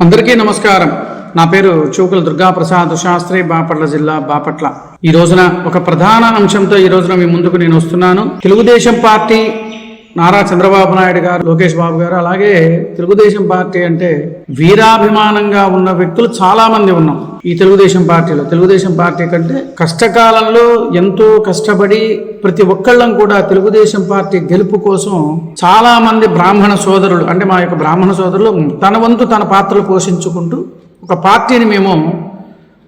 అందరికీ నమస్కారం. నా పేరు చూకుల దుర్గా ప్రసాద్ శాస్త్రి బాపట్ల జిల్లా బాపట్ల. ఈ రోజున ఒక ప్రధాన అంశంతో ఈ రోజున మీ ముందుకు నేను వస్తున్నాను. తెలుగుదేశం పార్టీ నారా చంద్రబాబు నాయుడు గారు లోకేష్ బాబు గారు అలాగే తెలుగుదేశం పార్టీ అంటే వీరాభిమానంగా ఉన్న వ్యక్తులు చాలా మంది ఉన్నాం ఈ తెలుగుదేశం పార్టీలో. తెలుగుదేశం పార్టీ కంటే కష్టకాలంలో ఎంతో కష్టపడి ప్రతి ఒక్కళ్ళం కూడా తెలుగుదేశం పార్టీ గెలుపు కోసం చాలా మంది బ్రాహ్మణ సోదరులు అంటే మా యొక్క బ్రాహ్మణ సోదరులు తన వంతు తన పాత్రలు పోషించుకుంటూ ఒక పార్టీని మేము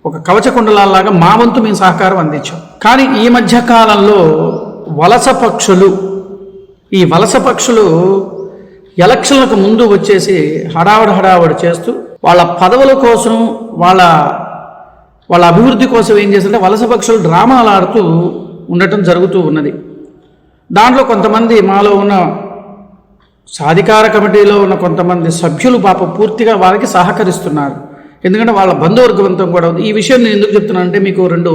ఒక కవచకుండలాగా మా వంతు మేము సహకారం అందించాం. కానీ ఈ మధ్య కాలంలో వలస పక్షులు ఈ వలస పక్షులు ఎలక్షన్లకు ముందు వచ్చేసి హడావడి హడావడి చేస్తూ వాళ్ళ పదవుల కోసం వాళ్ళ వాళ్ళ అభివృద్ధి కోసం ఏం చేస్తుంటే వలస పక్షులు డ్రామాలు ఆడుతూ ఉండటం జరుగుతూ ఉన్నది. దాంట్లో కొంతమంది మాలో ఉన్న సాధికార కమిటీలో ఉన్న కొంతమంది సభ్యులు పాప పూర్తిగా వారికి సహకరిస్తున్నారు. ఎందుకంటే వాళ్ళ బంధువర్గవంతం కూడా ఉంది. ఈ విషయం నేను ఎందుకు చెప్తున్నానంటే మీకు రెండు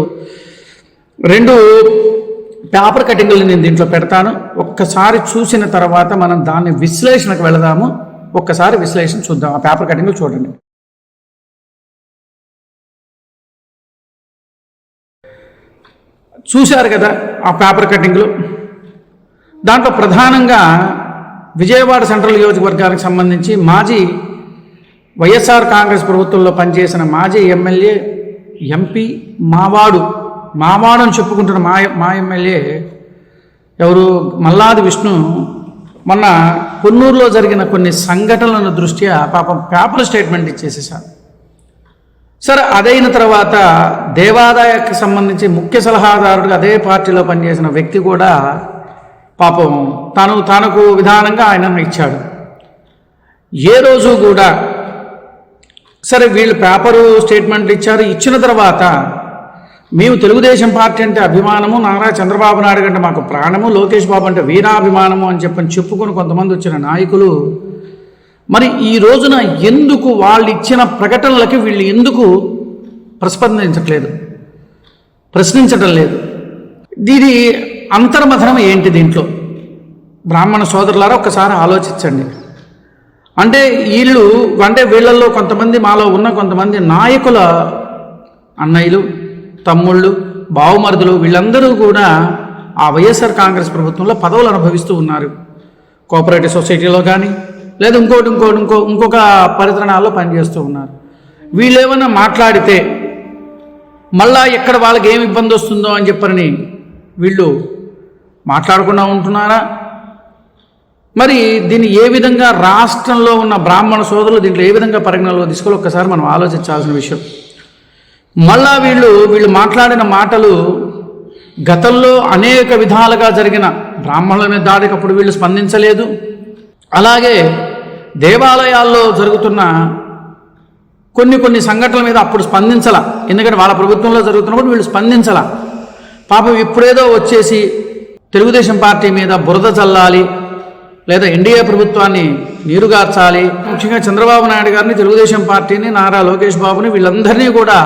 రెండు పేపర్ కటింగ్లు నేను దీంట్లో పెడతాను. ఒక్కసారి చూసిన తర్వాత మనం దాన్ని విశ్లేషణకు వెళదాము. ఒక్కసారి విశ్లేషణ చూద్దాం. ఆ పేపర్ కటింగ్లు చూడండి. చూశారు కదా ఆ పేపర్ కటింగ్లు? దాంట్లో ప్రధానంగా విజయవాడ సెంట్రల్ నియోజకవర్గానికి సంబంధించి మాజీ వైఎస్ఆర్ కాంగ్రెస్ ప్రభుత్వంలో పనిచేసిన మాజీ ఎమ్మెల్యే ఎంపీ మావాడు మావాడు చెప్పుకుంటున్న మా మా ఎమ్మెల్యే ఎవరు మల్లాది విష్ణు మొన్న కొన్నూరులో జరిగిన కొన్ని సంఘటనల దృష్ట్యా పాపం పేపర్ స్టేట్మెంట్ ఇచ్చేసేసారు. సరే అదైన తర్వాత దేవాదాయకు సంబంధించి ముఖ్య సలహాదారుడిగా అదే పార్టీలో పనిచేసిన వ్యక్తి కూడా పాపం తను తనకు విధానంగా ఆయన ఇచ్చాడు. ఏ రోజు కూడా సరే వీళ్ళు పేపరు స్టేట్మెంట్లు ఇచ్చారు. ఇచ్చిన తర్వాత మేము తెలుగుదేశం పార్టీ అంటే అభిమానము నారా చంద్రబాబు నాయుడు అంటే మాకు ప్రాణము లోకేష్ బాబు అంటే వీరాభిమానము అని చెప్పని చెప్పుకొని కొంతమంది వచ్చిన నాయకులు మరి ఈ రోజున ఎందుకు వాళ్ళు ఇచ్చిన ప్రకటనలకి వీళ్ళు ఎందుకు ప్రస్పందించట్లేదు ప్రశ్నించటం లేదు. దీని అంతర్మథనం ఏంటి దీంట్లో? బ్రాహ్మణ సోదరులారా ఒక్కసారి ఆలోచించండి. అంటే వీళ్ళు అంటే వీళ్ళల్లో కొంతమంది మాలో ఉన్న కొంతమంది నాయకుల అన్నయ్యలు తమ్ముళ్ళు బావుమరుదులు వీళ్ళందరూ కూడా ఆ వైఎస్ఆర్ కాంగ్రెస్ ప్రభుత్వంలో పదవులు అనుభవిస్తూ ఉన్నారు. కోఆపరేటివ్ సొసైటీలో కానీ లేదా ఇంకోటి ఇంకోటి ఇంకో ఇంకొక పరితరణాల్లో పనిచేస్తూ ఉన్నారు. వీళ్ళు ఏమైనా మాట్లాడితే మళ్ళా ఎక్కడ వాళ్ళకి ఏమి ఇబ్బంది వస్తుందో అని చెప్పని వీళ్ళు మాట్లాడకుండా ఉంటున్నారా? మరి దీన్ని ఏ విధంగా రాష్ట్రంలో ఉన్న బ్రాహ్మణ సోదరులు దీంట్లో ఏ విధంగా పరిగణనలో తీసుకోవాలి ఒక్కసారి మనం ఆలోచించాల్సిన విషయం. మళ్ళా వీళ్ళు వీళ్ళు మాట్లాడిన మాటలు గతంలో అనేక విధాలుగా జరిగిన బ్రాహ్మణుల మీద దాడికి అప్పుడు వీళ్ళు స్పందించలేదు. అలాగే దేవాలయాల్లో జరుగుతున్న కొన్ని కొన్ని సంఘటనల మీద అప్పుడు స్పందించాల. ఎందుకంటే వాళ్ళ ప్రభుత్వంలో జరుగుతున్నప్పుడు వీళ్ళు స్పందించాల. పాపం ఇప్పుడేదో వచ్చేసి తెలుగుదేశం పార్టీ మీద బురద చల్లాలి లేదా ఎన్డీఏ ప్రభుత్వాన్ని నీరుగార్చాలి ముఖ్యంగా చంద్రబాబు నాయుడు గారిని తెలుగుదేశం పార్టీని నారా లోకేష్ బాబుని వీళ్ళందరినీ కూడా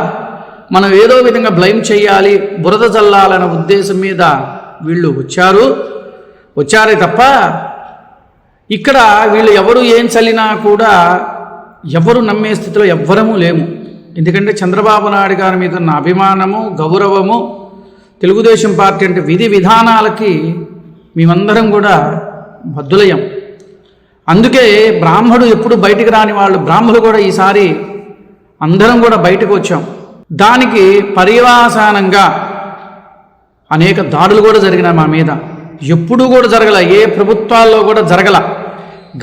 మనం ఏదో విధంగా బ్లైమ్ చేయాలి బురద చల్లాలనే ఉద్దేశం మీద వీళ్ళు వచ్చారు. వచ్చారే తప్ప ఇక్కడ వీళ్ళు ఎవరు ఏం చల్లినా కూడా ఎవరు నమ్మే స్థితిలో ఎవ్వరము లేము. ఎందుకంటే చంద్రబాబు నాయుడు గారి మీద ఉన్న అభిమానము గౌరవము తెలుగుదేశం పార్టీ అంటే విధి విధానాలకి మేమందరం కూడా బద్దులయ్యాం. అందుకే బ్రాహ్మడు ఎప్పుడు బయటికి రాని వాళ్ళు బ్రాహ్మడు కూడా ఈసారి అందరం కూడా బయటకు వచ్చాం. దానికి పర్యవసానంగా అనేక దాడులు కూడా జరిగినాయి మా మీద. ఎప్పుడూ కూడా జరగల ఏ ప్రభుత్వాల్లో కూడా జరగల.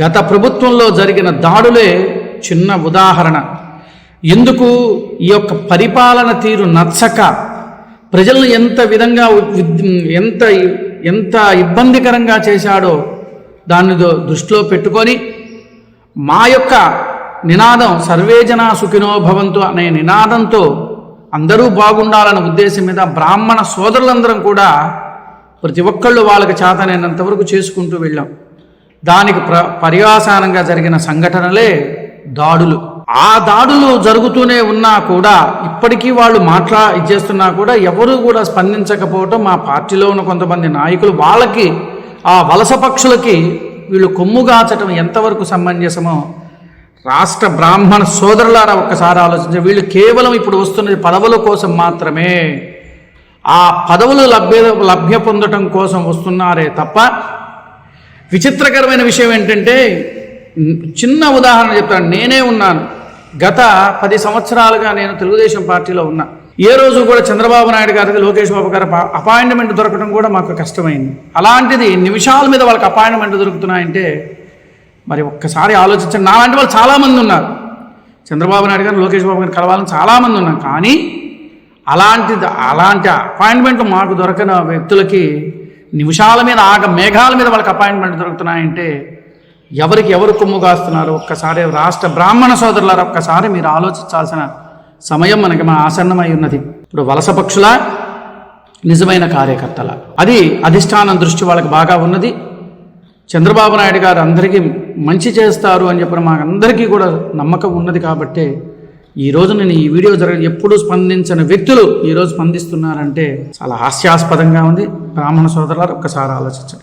గత ప్రభుత్వంలో జరిగిన దాడులే చిన్న ఉదాహరణ. ఎందుకు? ఈ యొక్క పరిపాలన తీరు నచ్చక ప్రజలను ఎంత విధంగా ఉద్- ఎంత ఎంత ఇబ్బందికరంగా చేశాడో దాన్ని దృష్టిలో పెట్టుకొని మా యొక్క నినాదం సర్వేజన సుఖినోభవంతో సుఖినో భవంతు అనే నినాదంతో అందరూ బాగుండాలనే ఉద్దేశం మీద బ్రాహ్మణ సోదరులందరం కూడా ప్రతి ఒక్కళ్ళు వాళ్ళకి చేతనైనంత వరకు చేసుకుంటూ వెళ్ళాం. దానికి ప్ర పర్యాసానంగా జరిగిన సంఘటనలే దాడులు. ఆ దాడులు జరుగుతూనే ఉన్నా కూడా ఇప్పటికీ వాళ్ళు మాట్లా ఇచ్చేస్తున్నా కూడా ఎవరు కూడా స్పందించకపోవటం మా పార్టీలో ఉన్న కొంతమంది నాయకులు వాళ్ళకి ఆ వలస పక్షులకి వీళ్ళు కొమ్ముగాచటం ఎంతవరకు సమంజసమో రాష్ట్ర బ్రాహ్మణ సోదరులారా ఒక్కసారి ఆలోచించి వీళ్ళు కేవలం ఇప్పుడు వస్తున్న పదవుల కోసం మాత్రమే. ఆ పదవులు లభ్య లభ్య పొందటం కోసం వస్తున్నారే తప్ప విచిత్రకరమైన విషయం ఏంటంటే చిన్న ఉదాహరణ చెప్తాను. నేనే ఉన్నాను. గత పది సంవత్సరాలుగా నేను తెలుగుదేశం పార్టీలో ఉన్నా. ఏ రోజు కూడా చంద్రబాబు నాయుడు గారికి లోకేష్ బాబు గారి అపాయింట్మెంట్ దొరకడం కూడా మాకు కష్టమైంది. అలాంటిది నిమిషాల మీద వాళ్ళకి అపాయింట్మెంట్ దొరుకుతున్నాయంటే మరి ఒక్కసారి ఆలోచించండి. నాలాంటి వాళ్ళు చాలామంది ఉన్నారు. చంద్రబాబు నాయుడు గారు లోకేష్ బాబు గారు కలవాలని చాలామంది ఉన్నారు. కానీ అలాంటి అలాంటి అపాయింట్మెంట్ మాకు దొరకన వ్యక్తులకి నిమిషాల మీద ఆగ మేఘాల మీద వాళ్ళకి అపాయింట్మెంట్ దొరుకుతున్నాయంటే ఎవరికి ఎవరు కొమ్ము కాస్తున్నారు? ఒక్కసారి రాష్ట్ర బ్రాహ్మణ సోదరులారు ఒక్కసారి మీరు ఆలోచించాల్సిన సమయం మనకి మన ఆసన్నమై ఉన్నది. ఇప్పుడు వలస పక్షుల నిజమైన కార్యకర్తల. అది అధిష్టానం దృష్టి వాళ్ళకి బాగా ఉన్నది. చంద్రబాబు నాయుడు గారు అందరికీ మంచి చేస్తారు అని చెప్పిన మాకందరికీ కూడా నమ్మకం ఉన్నది కాబట్టే ఈ రోజు నేను ఈ వీడియో జరగ ఎప్పుడూ స్పందించిన వ్యక్తులు ఈరోజు స్పందిస్తున్నారంటే చాలా హాస్యాస్పదంగా ఉంది. బ్రాహ్మణ సోదరులారు ఒక్కసారి ఆలోచించండి.